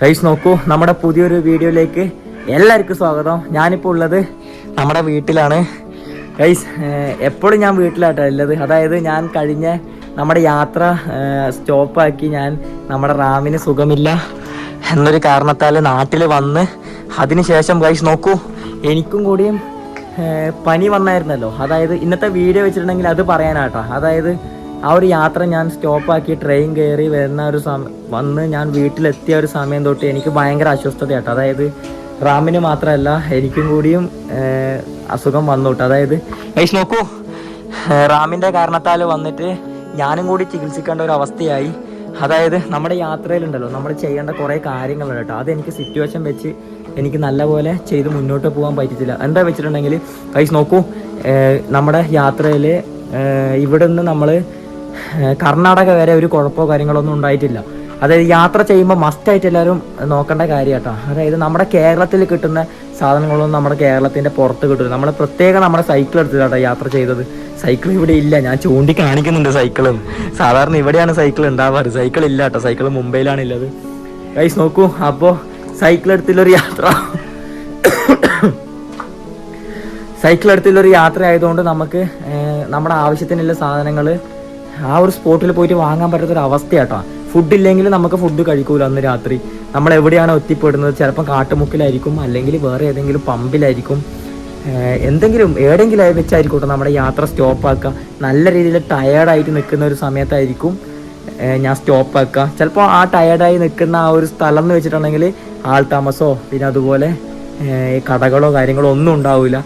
Guys നോക്കൂ നമ്മുടെ പുതിയൊരു വീഡിയോയിലേക്ക് എല്ലാവർക്കും സ്വാഗതം. ഞാനിപ്പോൾ ഉള്ളത് നമ്മുടെ വീട്ടിലാണ്. ഗൈസ് എപ്പോഴും ഞാൻ വീട്ടിലാട്ടോ ഉള്ളത്. അതായത് ഞാൻ കഴിഞ്ഞ നമ്മുടെ യാത്ര സ്റ്റോപ്പാക്കി ഞാൻ നമ്മുടെ റാമിന് സുഖമില്ല എന്നൊരു കാരണത്താൽ നാട്ടിൽ വന്ന് അതിനുശേഷം ഗൈസ് നോക്കൂ എനിക്കും കൂടിയും പനി വന്നായിരുന്നല്ലോ. അതായത് ഇന്നത്തെ വീഡിയോ വെച്ചിട്ടുണ്ടെങ്കിൽ അത് പറയാനാട്ടോ. അതായത് ആ ഒരു യാത്ര ഞാൻ സ്റ്റോപ്പാക്കി ട്രെയിൻ കയറി വരുന്ന ഒരു സമയം വന്ന് ഞാൻ വീട്ടിലെത്തിയ ഒരു സമയം തൊട്ട് എനിക്ക് ഭയങ്കര അസ്വസ്ഥതയാട്ടോ. അതായത് റാമിന് മാത്രമല്ല എനിക്കും കൂടിയും അസുഖം വന്നു കേട്ടോ അതായത് ഗൈസ് നോക്കൂ. റാമിന്റെ കാരണത്താൽ വന്നിട്ട് ഞാനും കൂടി ചികിത്സിക്കേണ്ട ഒരു അവസ്ഥയായി. അതായത് നമ്മുടെ യാത്രയിലുണ്ടല്ലോ നമ്മൾ ചെയ്യേണ്ട കുറേ കാര്യങ്ങളുണ്ട് കേട്ടോ അതെനിക്ക് സിറ്റുവേഷൻ വെച്ച് എനിക്ക് നല്ലപോലെ ചെയ്ത് മുന്നോട്ട് പോകാൻ പറ്റിയിട്ടില്ല. എന്താ വെച്ചിട്ടുണ്ടെങ്കിൽ കൈസ് നോക്കൂ. നമ്മുടെ യാത്രയിൽ ഇവിടെ നിന്ന് നമ്മൾ കർണാടക വരെ ഒരു കുഴപ്പമോ കാര്യങ്ങളൊന്നും ഉണ്ടായിട്ടില്ല. അതായത് യാത്ര ചെയ്യുമ്പോൾ മസ്റ്റായിട്ട് എല്ലാവരും നോക്കേണ്ട കാര്യം കേട്ടോ അതായത് നമ്മുടെ കേരളത്തിൽ കിട്ടുന്ന സാധനങ്ങളൊന്നും നമ്മുടെ കേരളത്തിന്റെ പുറത്ത് കിട്ടില്ല നമ്മൾ പ്രത്യേകം നമ്മുടെ സൈക്കിൾ എടുത്തിട്ടാണ് യാത്ര ചെയ്തത്. സൈക്കിൾ ഇവിടെ ഇല്ല. ഞാൻ ചൂണ്ടി കാണിക്കുന്നുണ്ട് സൈക്കിളും സാധാരണ ഇവിടെയാണ് സൈക്കിൾ ഉണ്ടാവാറ്. സൈക്കിൾ ഇല്ല കേട്ടോ സൈക്കിൾ മുംബൈയിലാണ് ഉള്ളത് ഗൈസ് നോക്കൂ. അപ്പോൾ സൈക്കിൾ എടുത്തില്ലൊരു യാത്ര. സൈക്കിൾ എടുത്തില്ലൊരു യാത്ര ആയതുകൊണ്ട് നമുക്ക് നമ്മുടെ ആവശ്യത്തിനുള്ള സാധനങ്ങൾ ആ ഒരു സ്പോട്ടിൽ പോയിട്ട് വാങ്ങാൻ പറ്റാത്തൊരു അവസ്ഥയാട്ടോ. ഫുഡ് ഇല്ലെങ്കിൽ നമുക്ക് ഫുഡ് കഴിക്കൂല അന്ന് രാത്രി. നമ്മൾ എവിടെയാണ് എത്തിപ്പെടുന്നത്? ചിലപ്പോൾ കാട്ടുമുക്കിലായിരിക്കും അല്ലെങ്കിൽ വേറെ ഏതെങ്കിലും പമ്പിലായിരിക്കും. എന്തെങ്കിലും എവിടെയെങ്കിലും വെച്ചായിരിക്കും നമ്മുടെ യാത്ര സ്റ്റോപ്പാക്കുക നല്ല രീതിയിൽ ടയേർഡായിട്ട് നിൽക്കുന്ന ഒരു സമയത്തായിരിക്കും ഞാൻ സ്റ്റോപ്പാക്കുക ചിലപ്പോൾ ആ ടയേർഡായി നിൽക്കുന്ന ആ ഒരു സ്ഥലം എന്ന് വെച്ചിട്ടുണ്ടെങ്കിൽ ആൾ താമസമോ പിന്നെ അതുപോലെ കടകളോ കാര്യങ്ങളോ ഒന്നും ഉണ്ടാവില്ല.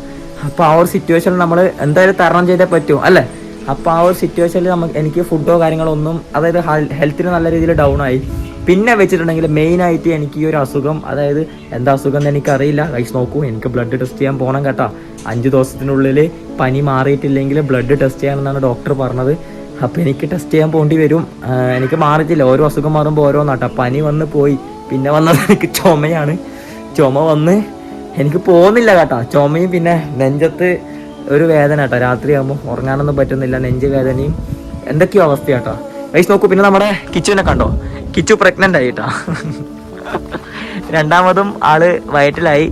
അപ്പോൾ ആ ഒരു സിറ്റുവേഷനിൽ നമ്മൾ എന്തായാലും തരണം ചെയ്തേ പറ്റുമോ അല്ലേ? അപ്പോൾ ആ ഒരു സിറ്റുവേഷനിൽ നമുക്ക് എനിക്ക് ഫുഡോ കാര്യങ്ങളോ ഒന്നും അതായത് ഹെൽത്തിന് നല്ല രീതിയിൽ ഡൗൺ ആയി. പിന്നെ വെച്ചിട്ടുണ്ടെങ്കിൽ മെയിനായിട്ട് എനിക്ക് ഈ ഒരു അസുഖം അതായത് എന്താ അസുഖം എന്ന് എനിക്കറിയില്ല. കൈസ് നോക്കൂ എനിക്ക് ബ്ലഡ് ടെസ്റ്റ് ചെയ്യാൻ പോകണം കേട്ടോ. അഞ്ച് ദിവസത്തിനുള്ളിൽ പനി മാറിയിട്ടില്ലെങ്കിൽ ബ്ലഡ് ടെസ്റ്റ് ചെയ്യാമെന്നാണ് ഡോക്ടർ പറഞ്ഞത്. അപ്പോൾ എനിക്ക് ടെസ്റ്റ് ചെയ്യാൻ പോകേണ്ടി വരും. എനിക്ക് മാറിയിട്ടില്ല. ഓരോ അസുഖം മാറുമ്പോൾ ഓരോന്നാട്ടോ. പനി വന്ന് പോയി. പിന്നെ വന്നത് എനിക്ക് ചുമയാണ്. ചുമ വന്ന് എനിക്ക് പോകുന്നില്ല കേട്ടോ. ചുമയും പിന്നെ നെഞ്ചത്ത് ഒരു വേദന കേട്ടോ. രാത്രിയാകുമ്പോൾ ഉറങ്ങാനൊന്നും പറ്റുന്നില്ല നെഞ്ച് വേദനയും എന്തൊക്കെയോ അവസ്ഥ കേട്ടോ. വൈസ് നോക്കൂ പിന്നെ നമ്മുടെ കിച്ചുവിനെ കണ്ടോ? കിച്ചു പ്രഗ്നന്റ് ആയി രണ്ടാമതും ആൾ വയറ്റിലായി.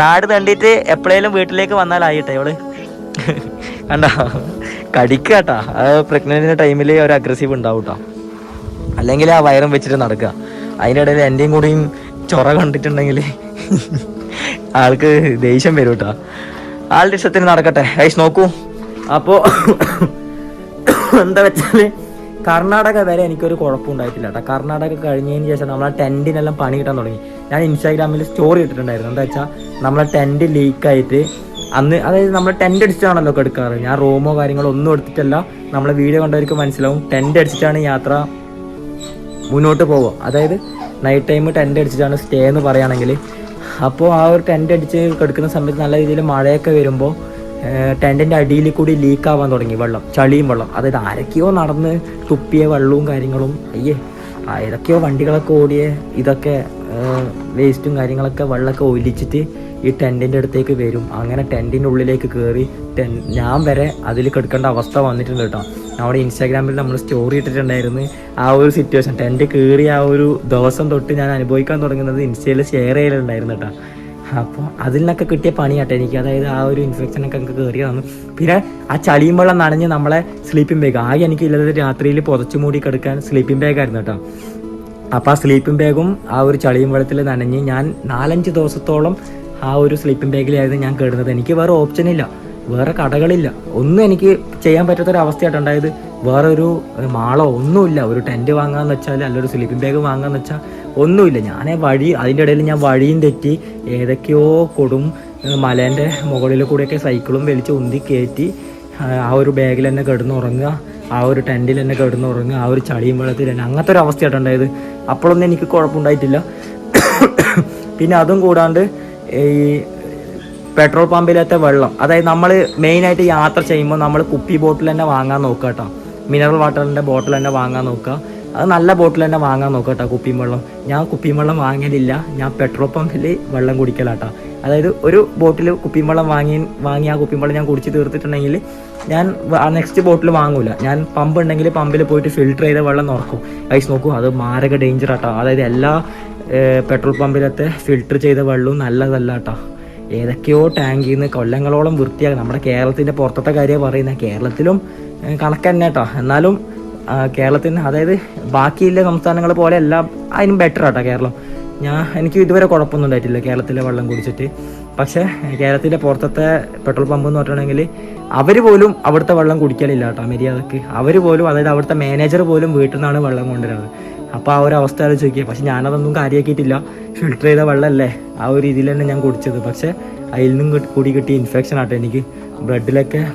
നാട് തണ്ടിയിട്ട് എപ്പോഴേലും വീട്ടിലേക്ക് വന്നാലായിട്ടെ ഇവൾ. കണ്ടോ? കടിക്കുക കേട്ടാ. പ്രഗ്നന്റിന്റെ ടൈമിൽ ഒരു അഗ്രസീവ് ഉണ്ടാവും കേട്ടോ. അല്ലെങ്കിൽ ആ വയറും വെച്ചിട്ട് നടക്കുക. അതിന്റെ ഇടയിൽ എന്റെയും കൂടിയും ചൊറ കണ്ടിട്ടുണ്ടെങ്കിൽ ആൾക്ക് ദേഷ്യം വരും കേട്ടോ. ആളുടെ ഇഷ്ടത്തിന് നടക്കട്ടെ. ഐസ് നോക്കൂ. അപ്പോ എന്താ വെച്ചാൽ കർണാടക വരെ എനിക്കൊരു കുഴപ്പമുണ്ടായിട്ടില്ല കേട്ടോ കർണാടക കഴിഞ്ഞതിന് ശേഷം നമ്മളെ ടെന്റിനെല്ലാം പണി കിട്ടാൻ തുടങ്ങി. ഞാൻ ഇൻസ്റ്റാഗ്രാമിൽ സ്റ്റോറി ഇട്ടിട്ടുണ്ടായിരുന്നു. എന്താ വെച്ചാൽ നമ്മളെ ടെന്റ് ലീക്കായിട്ട് അന്ന് അതായത് നമ്മൾ ടെന്റ് അടിച്ചിട്ടാണല്ലോ ഒക്കെ എടുക്കാറ്. ഞാൻ റൂമോ കാര്യങ്ങളോ ഒന്നും എടുത്തിട്ടല്ല. നമ്മളെ വീഡിയോ കണ്ടവർക്ക് മനസ്സിലാവും. ടെന്റ് അടിച്ചിട്ടാണ് യാത്ര മുന്നോട്ട് പോവുക. അതായത് നൈറ്റ് ടൈം ടെന്റ് അടിച്ചിട്ടാണ് സ്റ്റേ എന്ന് പറയുകയാണെങ്കിൽ അപ്പോൾ ആ ഒരു ടെന്റ് അടിച്ച് കിടക്കുന്ന സമയത്ത് നല്ല രീതിയിൽ മഴയൊക്കെ വരുമ്പോൾ ടെന്റിന്റെ അടിയിൽ കൂടി ലീക്ക് ആവാൻ തുടങ്ങി വെള്ളം ചളിയും വെള്ളം. അതായത് ആരൊക്കെയോ നടന്ന് തുപ്പിയ വെള്ളവും കാര്യങ്ങളും അയ്യേ ഏതൊക്കെയോ വണ്ടികളൊക്കെ ഓടിയ ഇതൊക്കെ വേസ്റ്റും കാര്യങ്ങളൊക്കെ വെള്ളമൊക്കെ ഒലിച്ചിട്ട് ഈ ടെന്റിന്റെ അടുത്തേക്ക് വരും. അങ്ങനെ ടെന്റിന്റെ ഉള്ളിലേക്ക് കയറി ടെൻ ഞാൻ വരെ അതിൽ കിടക്കേണ്ട അവസ്ഥ വന്നിട്ടുണ്ട് കേട്ടോ. നമ്മുടെ ഇൻസ്റ്റാഗ്രാമിൽ നമ്മൾ സ്റ്റോറി ഇട്ടിട്ടുണ്ടായിരുന്നു. ആ ഒരു സിറ്റുവേഷൻ ടെന്റ് കയറി ആ ഒരു ദിവസം തൊട്ട് ഞാൻ അനുഭവിക്കാൻ തുടങ്ങുന്നത് ഇൻസ്റ്റയിൽ ഷെയർ ചെയ്യലുണ്ടായിരുന്നു കേട്ടോ അപ്പോൾ അതിൽ നിന്നൊക്കെ കിട്ടിയ പണിയാട്ടെ എനിക്ക്. അതായത് ആ ഒരു ഇൻഫെക്ഷൻ ഒക്കെ എനിക്ക് കയറിയതാണ് പിന്നെ ആ ചളിയും വെള്ളം നനഞ്ഞ് നമ്മളെ സ്ലീപ്പിംഗ് ബാഗ് ആകെ എനിക്ക് ഇല്ലാതെ രാത്രിയിൽ പുതച്ചു മൂടി കിടക്കാൻ സ്ലീപ്പിംഗ് ബാഗ് ആയിരുന്നു കേട്ടോ അപ്പോൾ ആ സ്ലീപ്പിംഗ് ബാഗും ആ ഒരു ചളിയും വെള്ളത്തിൽ നനഞ്ഞ് ഞാൻ നാലഞ്ച് ദിവസത്തോളം ആ ഒരു സ്ലീപ്പിംഗ് ബാഗിലായിരുന്നു ഞാൻ കേടുന്നത്. എനിക്ക് വേറെ ഓപ്ഷൻ ഇല്ല. വേറെ കടകളില്ല. ഒന്നും എനിക്ക് ചെയ്യാൻ പറ്റാത്തൊരു ഉണ്ടായത് വേറെ ഒരു മാളോ ഒന്നുമില്ല. ഒരു ടെന്റ് വാങ്ങാന്ന് വെച്ചാൽ അല്ല ഒരു സ്ലീപ്പിംഗ് ബാഗ് വാങ്ങാന്ന് വെച്ചാൽ ഒന്നുമില്ല. ഞാൻ വഴി അതിന്റെ ഇടയിൽ ഞാൻ വഴിയും തെറ്റി ഏതൊക്കെയോ കൊടും മലേന്റെ മുകളിൽ കൂടെയൊക്കെ സൈക്കിളും വലിച്ച് ഉന്തി കയറ്റി ആ, ഒരു ബാഗിൽ തന്നെ കിടന്നുറങ്ങുക ആ ഒരു ടെന്റിൽ തന്നെ കിടന്നുറങ്ങുക ആ ഒരു ചളിയും വെള്ളത്തിൽ തന്നെ. അങ്ങനത്തെ ഒരു അവസ്ഥയായിട്ടുണ്ടായത് അപ്പോഴൊന്നും എനിക്ക് കുഴപ്പമുണ്ടായിട്ടില്ല. പിന്നെ അതും കൂടാണ്ട് ഈ പെട്രോൾ പമ്പിലത്തെ വെള്ളം അതായത് നമ്മൾ മെയിൻ ആയിട്ട് യാത്ര ചെയ്യുമ്പോൾ നമ്മൾ കുപ്പി ബോട്ടിൽ തന്നെ വാങ്ങാൻ നോക്കുക കേട്ടോ. മിനറൽ വാട്ടറിന്റെ ബോട്ടിൽ തന്നെ വാങ്ങാൻ നോക്കുക. അത് നല്ല ബോട്ടിൽ തന്നെ വാങ്ങാൻ നോക്കുക കേട്ടോ കുപ്പിയും വെള്ളം. ഞാൻ കുപ്പിയും വെള്ളം വാങ്ങലില്ല ഞാൻ പെട്രോൾ പമ്പിൽ വെള്ളം കുടിക്കലാട്ടോ അതായത് ഒരു ബോട്ടിൽ കുപ്പിയും വെള്ളം വാങ്ങി വാങ്ങി ആ കുപ്പിയും വെള്ളം ഞാൻ കുടിച്ച് തീർത്തിട്ടുണ്ടെങ്കിൽ ഞാൻ നെക്സ്റ്റ് ബോട്ടിൽ വാങ്ങൂല. ഞാൻ പമ്പ് ഉണ്ടെങ്കിൽ പമ്പിൽ പോയിട്ട് ഫിൽറ്റർ ചെയ്ത വെള്ളം നോക്കും ഐസ് നോക്കൂ അത് മാരക ഡേഞ്ചർ ആട്ടോ അതായത് എല്ലാ പെട്രോൾ പമ്പിലത്തെ ഫിൽറ്റർ ചെയ്ത വെള്ളവും നല്ലതല്ല കേട്ടോ. ഏതൊക്കെയോ ടാങ്കിൽ നിന്ന് കൊല്ലങ്ങളോളം വൃത്തിയാകും നമ്മുടെ കേരളത്തിന്റെ പുറത്തത്തെ കാര്യം പറയുന്നത്. കേരളത്തിലും കണക്ക് തന്നെ കേട്ടോ എന്നാലും കേരളത്തിന് അതായത് ബാക്കിയുള്ള സംസ്ഥാനങ്ങൾ പോലെ എല്ലാം അതിനും ബെറ്റർ ആട്ടോ കേരളം. ഞാൻ എനിക്ക് ഇതുവരെ കുഴപ്പമൊന്നും ഉണ്ടായിട്ടില്ല കേരളത്തിലെ വെള്ളം കുടിച്ചിട്ട്. പക്ഷേ കേരളത്തിന്റെ പുറത്തത്തെ പെട്രോൾ പമ്പ് എന്ന് പറഞ്ഞിട്ടുണ്ടെങ്കിൽ അവർ പോലും അവിടുത്തെ വെള്ളം കുടിക്കലില്ല കേട്ടോ മര്യാദയ്ക്ക്. അവർ പോലും അതായത് അവിടുത്തെ മാനേജർ പോലും വീട്ടിൽ നിന്നാണ് വെള്ളം കൊണ്ടുവരുന്നത്. അപ്പോൾ ആ ഒരു അവസ്ഥ അത് ചോദിക്കുക പക്ഷെ ഞാനതൊന്നും കാര്യമാക്കിയിട്ടില്ല ഫിൽട്ടർ ചെയ്ത വെള്ളമല്ലേ ആ ഒരു രീതിയിൽ തന്നെ ഞാൻ കുടിച്ചത്. പക്ഷേ അതിൽ നിന്നും കൂടി കിട്ടിയ ഇൻഫെക്ഷൻ ആട്ടോ എനിക്ക്. ബ്ലഡിലൊക്കെ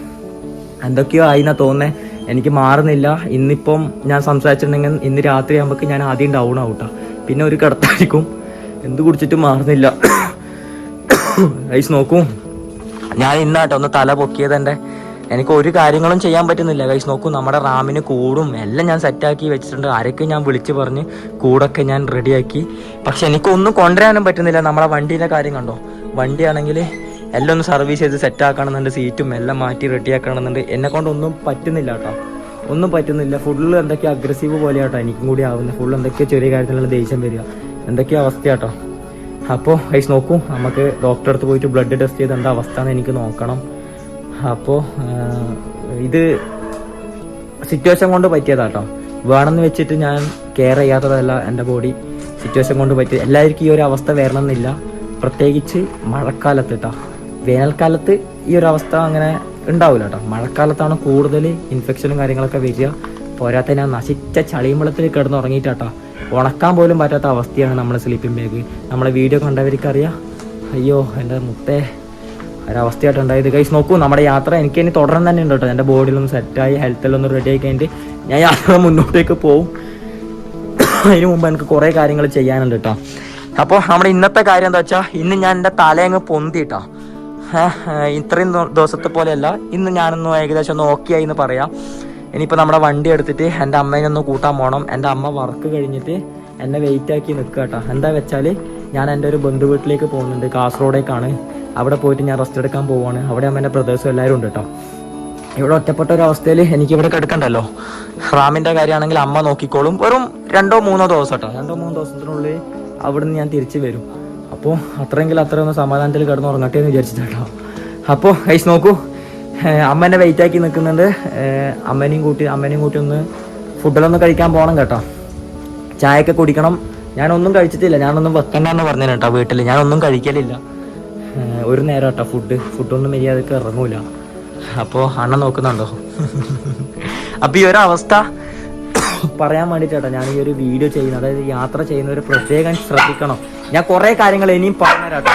എന്തൊക്കെയോ ആയിന്നാ തോന്നേ എനിക്ക് മാറുന്നില്ല. ഇന്നിപ്പം ഞാൻ സംസാരിച്ചിട്ടുണ്ടെങ്കിൽ ഇന്ന് രാത്രി ആകുമ്പോൾ ഞാൻ ആദ്യം ഡൗൺ ആവട്ടോ. പിന്നെ ഒരു കിടത്തായിരിക്കും. എന്ത് കുടിച്ചിട്ടും മാറുന്നില്ല. ഐസ് നോക്കൂ. ഞാൻ ഇന്നാട്ടോ ഒന്ന് തല പൊക്കിയത് എന്റെ എനിക്ക് ഒരു കാര്യങ്ങളും ചെയ്യാൻ പറ്റുന്നില്ല. ഗൈസ് നോക്കൂ നമ്മുടെ റാമിന് കൂടും. എല്ലാം ഞാൻ സെറ്റാക്കി വെച്ചിട്ടുണ്ട്. ആരൊക്കെ ഞാൻ വിളിച്ച് പറഞ്ഞ് കൂടൊക്കെ ഞാൻ റെഡിയാക്കി പക്ഷെ എനിക്കൊന്നും കൊണ്ടുവരാനും പറ്റുന്നില്ല. നമ്മളെ വണ്ടീന്റെ കാര്യം കണ്ടോ? വണ്ടിയാണെങ്കിൽ എല്ലാം ഒന്ന് സർവീസ് ചെയ്ത് സെറ്റ് ആക്കണമെന്നുണ്ട്. സീറ്റും എല്ലാം മാറ്റി റെഡിയാക്കണമെന്നുണ്ട് എന്നെ കൊണ്ടൊന്നും പറ്റുന്നില്ല കേട്ടോ. ഒന്നും പറ്റുന്നില്ല. ഫുള്ള് എന്തൊക്കെയോ അഗ്രസീവ് പോലെയാട്ടോ. എനിക്കും കൂടി ആവുന്നത് ഫുള്ള് എന്തൊക്കെയോ ചെറിയ കാര്യത്തിലുള്ള ദേഷ്യം വരിക. എന്തൊക്കെയോ അവസ്ഥയാട്ടോ. അപ്പോൾ ഐസ് നോക്കൂ. നമുക്ക് ഡോക്ടറെ അടുത്ത് പോയിട്ട് ബ്ലഡ് ടെസ്റ്റ് ചെയ്ത് എന്താ അവസ്ഥ എന്ന് എനിക്ക് നോക്കണം. അപ്പോൾ ഇത് സിറ്റുവേഷൻ കൊണ്ട് പറ്റിയതാട്ടോ. വേണമെന്ന് വെച്ചിട്ട് ഞാൻ കെയർ ചെയ്യാത്തതല്ല എന്റെ ബോഡി സിറ്റുവേഷൻ കൊണ്ട് പറ്റിയത്. എല്ലാവർക്കും ഈ ഒരു അവസ്ഥ വരണമെന്നില്ല. പ്രത്യേകിച്ച് മഴക്കാലത്ത് കേട്ടോ വേനൽക്കാലത്ത് ഈ ഒരു അവസ്ഥ അങ്ങനെ ഉണ്ടാവില്ല കേട്ടോ മഴക്കാലത്താണ് കൂടുതൽ ഇൻഫെക്ഷനും കാര്യങ്ങളൊക്കെ വരിക. പോരാത്ത ഞാൻ നശിച്ച ചളിയും കിടന്ന് ഉറങ്ങിയിട്ടാട്ടോ ഉണക്കാൻ പോലും പറ്റാത്ത അവസ്ഥയാണ് നമ്മളെ സ്ലീപ്പിംഗ് ബാഗ് നമ്മളെ വീഡിയോ കണ്ടവർക്കറിയാം. അയ്യോ എന്റെ മുത്തേ. ഒരവസ്ഥയായിട്ട് ഉണ്ടായത് കൈസ് നോക്കൂ നമ്മുടെ യാത്ര എനിക്ക് ഇനി തുടരാൻ തന്നെ ഉണ്ട് കേട്ടോ. എന്റെ ബോഡിയിലൊന്ന് സെറ്റായി ഹെൽത്തിലൊന്ന് റെഡി ആയി കഴിഞ്ഞിട്ട് ഞാൻ യാത്ര മുന്നോട്ടേക്ക് പോവും. അതിന് മുമ്പ് എനിക്ക് കുറേ കാര്യങ്ങൾ ചെയ്യാനുണ്ട് കേട്ടോ. അപ്പോൾ നമ്മുടെ ഇന്നത്തെ കാര്യം എന്താ വെച്ചാൽ ഇന്ന് ഞാൻ എന്റെ തലയങ്ങ് പൊന്തിട്ടോ ഇത്രയും ദിവസത്തെ പോലെയല്ല ഇന്ന് ഞാനൊന്ന് ഏകദേശം ഒന്ന് ഓക്കെ ആയി എന്ന് പറയാം. ഇനിയിപ്പോൾ നമ്മുടെ വണ്ടി എടുത്തിട്ട് എന്റെ അമ്മേനെ ഒന്ന് കൂട്ടാൻ പോകണം എന്റെ അമ്മ വർക്ക് കഴിഞ്ഞിട്ട് എന്നെ വെയിറ്റ് ആക്കി നിൽക്കുക കേട്ടോ. എന്താ വെച്ചാൽ ഞാൻ എന്റെ ഒരു ബന്ധു വീട്ടിലേക്ക് പോകുന്നുണ്ട് കാസർഗോഡേക്കാണ്. അവിടെ പോയിട്ട് ഞാൻ റെസ്റ്റ് എടുക്കാൻ പോവാണ്. അവിടെ അമ്മേന്റെ ബ്രദേഴ്സും എല്ലാവരും ഉണ്ട് കേട്ടോ ഇവിടെ ഒറ്റപ്പെട്ട ഒരു അവസ്ഥയിൽ എനിക്ക് ഇവിടെ കിടക്കണ്ടല്ലോ. റാമിന്റെ കാര്യമാണെങ്കിൽ അമ്മ നോക്കിക്കോളും. വെറും രണ്ടോ മൂന്നോ ദിവസം കേട്ടോ രണ്ടോ മൂന്നോ ദിവസത്തിനുള്ളിൽ അവിടുന്ന് ഞാൻ തിരിച്ചു വരും. അപ്പോൾ അത്രയെങ്കിലും അത്ര ഒന്ന് സമാധാനത്തിൽ കിടന്ന് ഉറങ്ങട്ടെ എന്ന് വിചാരിച്ചിട്ടോ അപ്പോൾ ഐസ് നോക്കൂ. അമ്മേനെ വെയിറ്റ് ആക്കി നിൽക്കുന്നുണ്ട്. അമ്മേനെയും കൂട്ടി അമ്മേനെയും കൂട്ടി ഒന്ന് ഫുഡിലൊന്ന് കഴിക്കാൻ പോകണം കേട്ടോ. ചായയൊക്കെ കുടിക്കണം. ഞാനൊന്നും കഴിച്ചിട്ടില്ല. ഞാനൊന്നും വെക്കണ്ടെന്ന് പറഞ്ഞു കേട്ടോ വീട്ടിൽ ഞാനൊന്നും കഴിക്കലില്ല. ഒരു നേരം കേട്ടോ ഫുഡ് ഫുഡൊന്നും മര്യാദയ്ക്ക് ഇറങ്ങൂല. അപ്പോ അണ്ണൻ നോക്കുന്നുണ്ടോ? അപ്പോൾ ഈ ഒരു അവസ്ഥ പറയാൻ വേണ്ടിയിട്ടാട്ടോ ഞാൻ ഈ ഒരു വീഡിയോ ചെയ്യുന്നത്. അതായത് യാത്ര ചെയ്യുന്നവർ പ്രത്യേകം ശ്രദ്ധിക്കണം. ഞാൻ കുറേ കാര്യങ്ങൾ ഇനിയും പറഞ്ഞുതരാട്ടോ.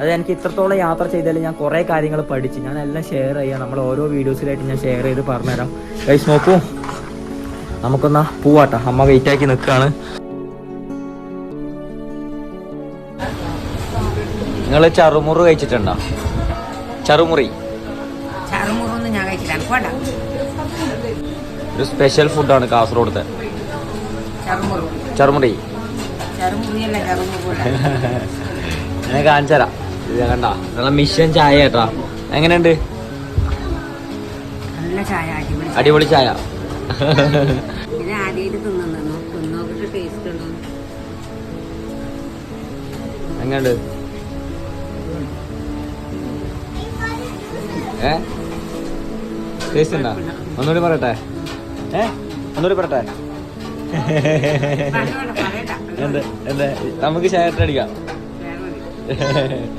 അത് എനിക്ക് ഇത്രത്തോളം യാത്ര ചെയ്താൽ ഞാൻ കുറേ കാര്യങ്ങൾ പഠിച്ച് ഞാൻ എല്ലാം ഷെയർ ചെയ്യാം. നമ്മൾ ഓരോ വീഡിയോസിലായിട്ട് ഞാൻ ഷെയർ ചെയ്ത് പറഞ്ഞുതരാം. കൈസ് നോക്കൂ. നമുക്കൊന്നാ പോവാട്ടോ. അമ്മ വെയിറ്റ് ആക്കി നിൽക്കുകയാണ്. നിങ്ങൾ ചറുമുറ് കഴിച്ചിട്ടുണ്ടോ? ചറുമുറി. ചറുമുറൊന്നും ഞാൻ കഴിച്ചില്ല പോണ്ട ഒരു സ്പെഷ്യൽ ഫുഡാണ് കാസർഗോഡത്തെ. ചറുമുറു. ഞാൻ കാണിച്ചു തരാം ഇത് കണ്ട. നല്ല മിഷൻ ചായ കേട്ടാ. എങ്ങനെയുണ്ട്? അടിപൊളി ചായ. എങ്ങനെയുണ്ട്? ഏ? ടേസ്റ്റ് ഉണ്ടോ ഒന്നുകൂടി പറയട്ടെ. ഏ? ഒന്നുകൂടി പറയട്ടെ. എന്ത്? എന്ത്? നമുക്ക് ഷെയർ അടിക്കാം.